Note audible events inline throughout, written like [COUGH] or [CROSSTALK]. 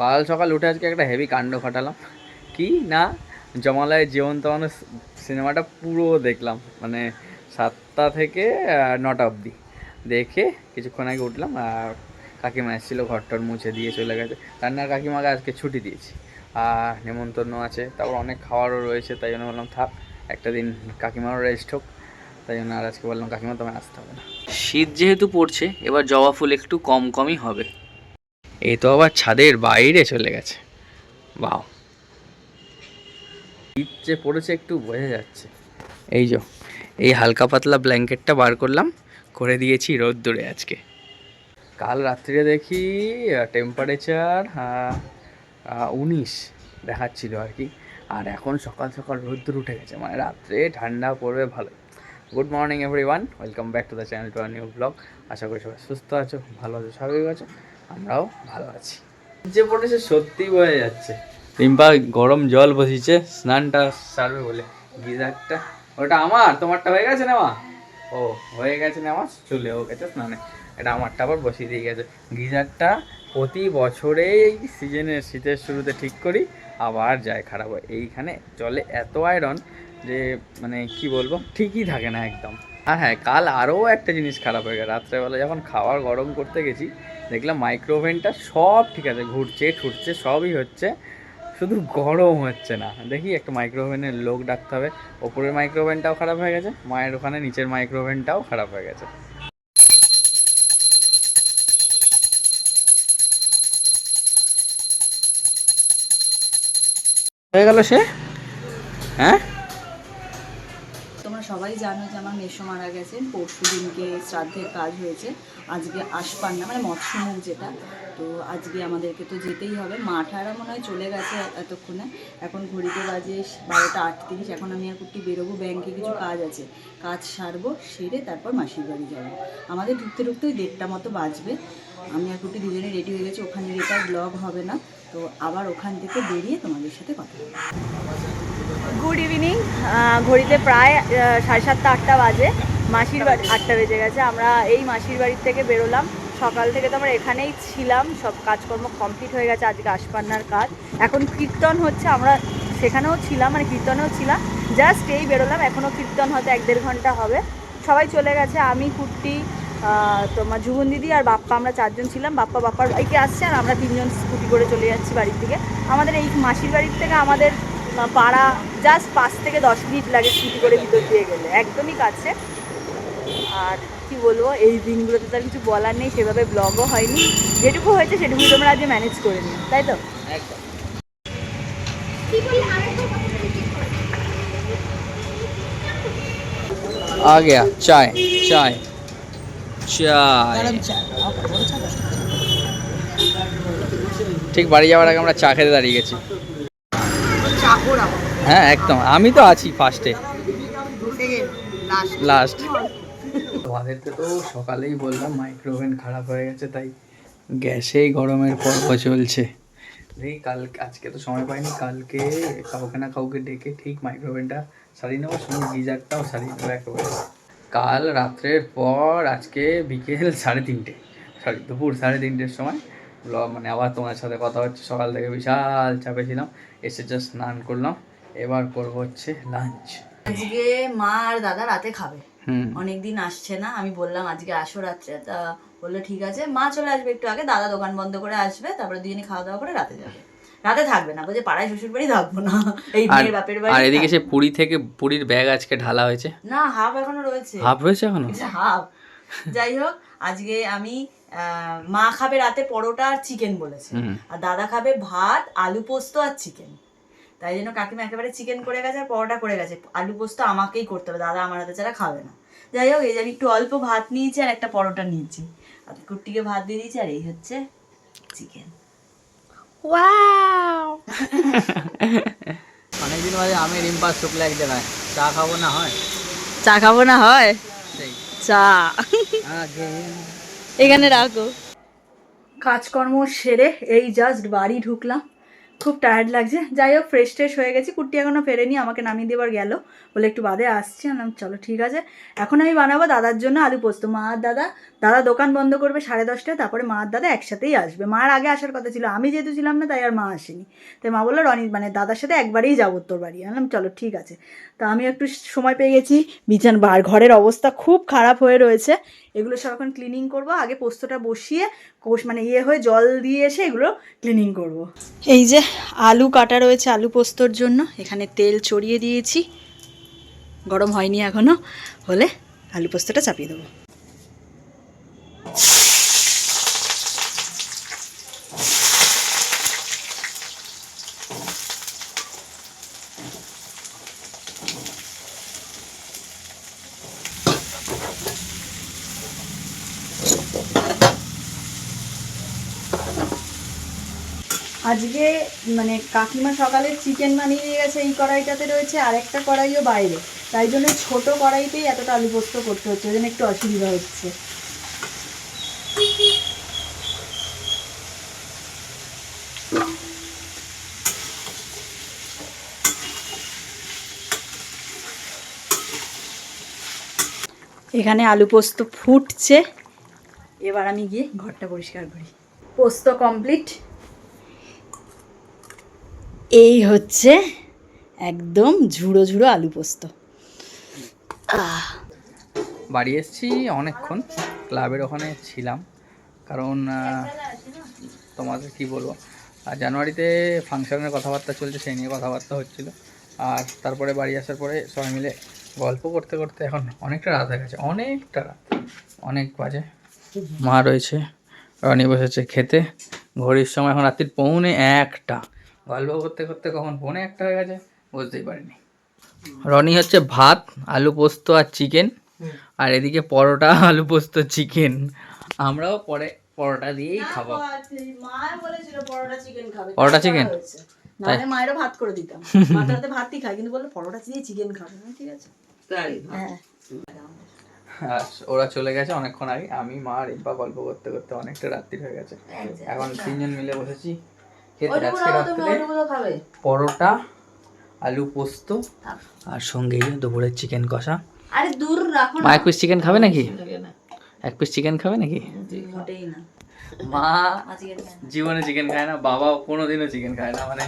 সকাল সকাল উঠে আজকে একটা হেভি কাণ্ড ঘটালাম। কি? না? জমালয়ের জীবন্ত মানুষ সিনেমাটা পুরো দেখলাম। মানে সাতটা থেকে নটা অবধি। দেখে কিছুক্ষণ আগে উঠলাম আর কাকিমা এসেছিল, ঘরটর মুছে দিয়ে চলে গেছে। রান্নার কাকিমাকে আজকে ছুটি দিয়েছি। আর নেমন্তন্ন আছে। তারপর অনেক খাওয়ারও রয়েছে, তাই জন্য বললাম, থাক, একটা দিন কাকিমারও রেস্ট হোক। তাই জন্য আর আজকে বললাম, কাকিমা, তোমায় আসতে হবে না। শীত যেহেতু পড়ছে, এবার জবা ফুল একটু কম কমই হবে। এই তো আবার ছাদের বাইরে চলে গেছে। বাও শীত যে পড়েছে একটু, বোঝা যাচ্ছে। এই যে, এই হালকা পাতলা ব্ল্যাঙ্কেটটা বার করলাম, করে দিয়েছি রোদ্দুরে আজকে। কাল রাত্রিরে দেখি টেম্পারেচার উনিশ দেখাচ্ছিল আর কি। আর এখন সকাল সকাল রোদ্দুর উঠে গেছে মানে রাত্রে ঠান্ডা পড়বে ভালো good morning everyone welcome back to the channel to new blog আশা করি সবাই সুস্থ আছো, ভালো আছো, স্বাভাবিক আছো। আমরাও ভালো আছি। যে পড়েছে সত্যি বোঝা যাচ্ছে। রিম্পা গরম জল বসিয়েছে স্নানটা সারবে বলে। গিজারটা ওটা আমার তোমারটা হয়ে গেছে নেওয়া ও হয়ে গেছে নেওয়া চলে ও গেছে স্নানে। এটা আমারটা আবার বসিয়ে দিয়ে গেছে। গিজারটা প্রতি বছরেই সিজনের শীতের শুরুতে ঠিক করি আবার যায় খারাপ হয়। এইখানে জলে এত আয়রন যে মানে কি বলব ঠিকই থাকে না একদম। আর হ্যাঁ কাল আরও একটা জিনিস খারাপ হয়ে গেছে রাত্রেবেলা যখন খাবার গরম করতে গেছি, দেখলাম মাইক্রোওভেনটা সব ঠিক আছে, ঘুরছে, ঠুরছে, সবই হচ্ছে, শুধু গরম হচ্ছে না। দেখি একটা মাইক্রোওভেনের লোক ডাকতে হবে। ওপরের মাইক্রোওভেনটাও খারাপ হয়ে গেছে, মায়ের ওখানে, নিচের মাইক্রোওভেনটাও খারাপ হয়ে গেছে। হয়ে গেল সে? হ্যাঁ? সবাই জানো যে আমার মেসো মারা গেছেন পরশু দিনকে শ্রাদ্ধের কাজ হয়েছে। আজকে আসপান্না মানে মৎস্যমুখ যেটা। তো আজকে আমাদেরকে তো যেতেই হবে। মাঠারা মনে হয় চলে গেছে এতক্ষণে। এখন ঘড়িতে বাজে বারোটা আটত্রিশ। এখন আমি আর কুটি বেরোবো, ব্যাংকে কিছু কাজ আছে। কাজ সারবো, সেরে তারপর মাসির বাড়ি যাব। আমাদের ঢুকতে ঢুকতে ওই দেড়টা মতো বাজবে। আমি আর কুটি দুজনে রেডি হয়ে গেছি। ওখানে গিয়ে ব্লগ হবে না। তো আবার ওখান থেকে বেরিয়ে তোমাদের সাথে কথা হবে। গুড ইভিনিং ঘড়িতে প্রায় সাড়ে সাতটা, আটটা বাজে। মাসির বাড়ি, আটটা বেজে গেছে। আমরা এই মাসির বাড়ির থেকে বেরোলাম। সকাল থেকে তো আমরা এখানেই ছিলাম। সব কাজকর্ম কমপ্লিট হয়ে গেছে। আজকে আশপান্নার কাজ। এখন কীর্তন হচ্ছে। আমরা সেখানেও ছিলাম মানে কীর্তনেও ছিলাম। জাস্ট এই বেরোলাম। এখনও কীর্তন হয়তো এক দেড় ঘণ্টা হবে। সবাই চলে গেছে। আমি কুর্তি তোমার জুবন দিদি আর বাপ্পা। আমরা চারজন ছিলাম। বাপ্পা, বাপ্পার বাইকে আসছে আর আমরা তিনজন স্কুটি করে চলে যাচ্ছি বাড়ির থেকে আমাদের এই মাসির বাড়ির থেকে আমাদের পাড়া জাস্ট পাঁচ থেকে দশ মিনিট লাগে স্কুটি করে ভিতর দিয়ে গেলে একদমই কাছে আর কি বলবো এই দিনগুলোতে তো আর কিছু বলার নেই সেভাবে ব্লগও হয়নি যেটুকু হয়েছে সেটুকু তোমরা আজকে ম্যানেজ করে নিও তাই তো একদম आ गया चाय चाय চায় ঠিক বাড়ি যাওয়ার আগে আমরা চা খেতে দাঁড়িয়ে গেছি হ্যাঁ একদম। আমি তো আছি ফার্স্টে লাস্ট তোমাদেরকে তো সকালেই বললাম মাইক্রোওভেন খারাপ হয়ে গেছে তাই গ্যাসেই গরমের পর্ব চলছে। দেখি কাল আজকে তো সময় পাইনি কালকে কাউকে না কাউকে ডেকে ঠিক মাইক্রোওভেনটা সারিয়ে নেব সঙ্গে গিজারটাও সারিয়ে নেব একেবারে। কাল রাত্রের পর আজকে বিকেল সাড়ে তিনটে সরি দুপুর সাড়ে তিনটের সময় ব্লগ মানে আবার তোমার সাথে কথা হচ্ছে। সকাল থেকে বিশাল চাপে ছিলাম এসে জাস্ট স্নান করলাম। এবার করব হচ্ছে লাঞ্চ আজকে মা আর দাদা রাতে খাবে। অনেকদিন আসছে না আমি বললাম আজকে আসো রাত্রে। তা বলল ঠিক আছে। মা চলে আসবে একটু আগে দাদা দোকান বন্ধ করে আসবে তারপরে দুজনে খাওয়া দাওয়া করে রাতে যাবে। রাতে থাকবে না বলছে পাড়ায় শ্বশুর বাড়ি থাকব না। এই মেয়ের বাপের বাড়ি আর এদিকে সে পুরী থেকে পুরীর ব্যাগ আজকে ঢালা হয়েছে। না হাফ এখনও রয়েছে। হাফ হয়েছে এখনও? [LAUGHS] হাফ যাই হোক আজকে আমি মা খাবে রাতে পরোটা আর চিকেন বলেছে। আর দাদা খাবে ভাত আলু পোস্ত আর চিকেন তাই জন্য কাকিমা একেবারে চিকেন করে গেছে আর পরোটা করে গেছে। আলু পোস্ত আমাকেই করতে হবে দাদা আমার হাতে ছাড়া খাবে না। যাই হোক এই যে আমি একটু অল্প ভাত নিয়েছি আর একটা পরোটা নিয়েছি। আর কুট্টিকে ভাত দিয়ে দিয়েছি আর এই হচ্ছে চিকেন [LAUGHS] অনেকদিন বাদে আমি রিম্পা শুক্লা এক জায়গায়। চা খাব না হয়? চা খাব না হয়? চা। আগে এখানে রাখো। কাজকর্ম সেরে এই জাস্ট বাড়ি ঢুকলাম। খুব টায়ার্ড লাগছে। যাই হোক ফ্রেশ ট্রেশ হয়ে গেছি। কুর্তি এখনও ফেরেনি, আমাকে নামিয়ে দেবার গেল। বলে একটু বাদে আসছি। আনলাম চলো ঠিক আছে। এখন আমি বানাবো দাদার জন্য আলু পোস্ত। মা আর দাদা দাদা দোকান বন্ধ করবে সাড়ে দশটায়, তারপরে মা আর দাদা একসাথেই আসবে। মার আগে আসার কথা ছিল। আমি যেহেতু ছিলাম না, তাই আর মা আসেনি। তাই মা বলল, রনি মানে দাদার সাথে একবারেই যাব তোর বাড়ি। আমি বললাম, চলো ঠিক আছে। তা আমি একটু সময় পেয়ে গেছি। বিছান বার ঘরের অবস্থা খুব খারাপ হয়ে রয়েছে। এগুলো এখন ক্লিনিং করব। আগে পোস্তটা বসিয়ে কোষ মানে ইয়ে হয়ে জল দিয়ে এসে এগুলো ক্লিনিং করব। এই যে আলু কাটা রয়েছে আলু পোস্তর জন্য। এখানে তেল চড়িয়ে দিয়েছি। গরম হয়নি এখনও হলে আলু পোস্তটা চাপিয়ে দেবো। আজকে মানে কাকিমা সকালে চিকেন বানিয়ে দিয়ে গেছে, এই কড়াইটাতে রয়েছে আর একটা কড়াইও বাইরে। তাই জন্য ছোট কড়াইতেই এতটা আলু পোস্ত করতে হচ্ছে, ওই জন্য একটু অসুবিধা হচ্ছে। এখানে আলু পোস্ত ফুটছে। এবার আমি গিয়ে ঘরটা পরিষ্কার করি। পোস্ত কমপ্লিট এই হচ্ছে একদম ঝুড়ো ঝুড়ো আলু পোস্ত। বাড়ি এসেছি অনেকক্ষণ ক্লাবের ওখানে ছিলাম। কারণ তোমাদের কি বলব? আর জানুয়ারিতে ফাংশনের কথাবার্তা চলছে সেই নিয়ে কথাবার্তা হচ্ছিল। আর তারপরে বাড়ি আসার পরে সবাই মিলে গল্প করতে করতে এখন অনেকটা রাত হয়ে গেছে অনেকটা রাত অনেক বাজে। মা রয়েছে। রনি বসেছে খেতে। ঘড়ির সময় এখন রাত্রির পৌনে একটা। গল্প করতে করতে কখন পৌনে একটা হয়ে গেছে বুঝতেই পারিনি। রনি হচ্ছে ভাত আলু পোস্ত আর চিকেন। আর এদিকে পরোটা আলু পোস্ত চিকেন। আমরাও পরে পরোটা দিয়েই খাব। পরোটা চিকেন মায়েরও ভাত করে দিতাম। [LAUGHS] ভাতই খায় কিন্তু বলল পরোটা দিয়ে চিকেন খাবে। ঠিক আছে। হ্যাঁ। ওরা চলে গেছে অনেকক্ষণ আগে আমি মা আর ইব্বা গল্প করতে করতে অনেকটা রাত্রি হয়ে গেছে। এখন তিনজন মিলে বসেছি। খেতে আজকে রাত্রে। পরোটা আলু পোস্ত আর সঙ্গে দুপুরের চিকেন কষা। আরে দূর রাখো মা এক পিস চিকেন খাবে নাকি? এক পিস চিকেন খাবে নাকি? মা মা চিকেন খায় না। জীবনে চিকেন খায় না বাবাও কোনোদিনও চিকেন খায় না মানে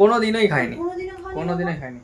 কোনোদিনই খায়নি। কোনোদিনই খায়নি।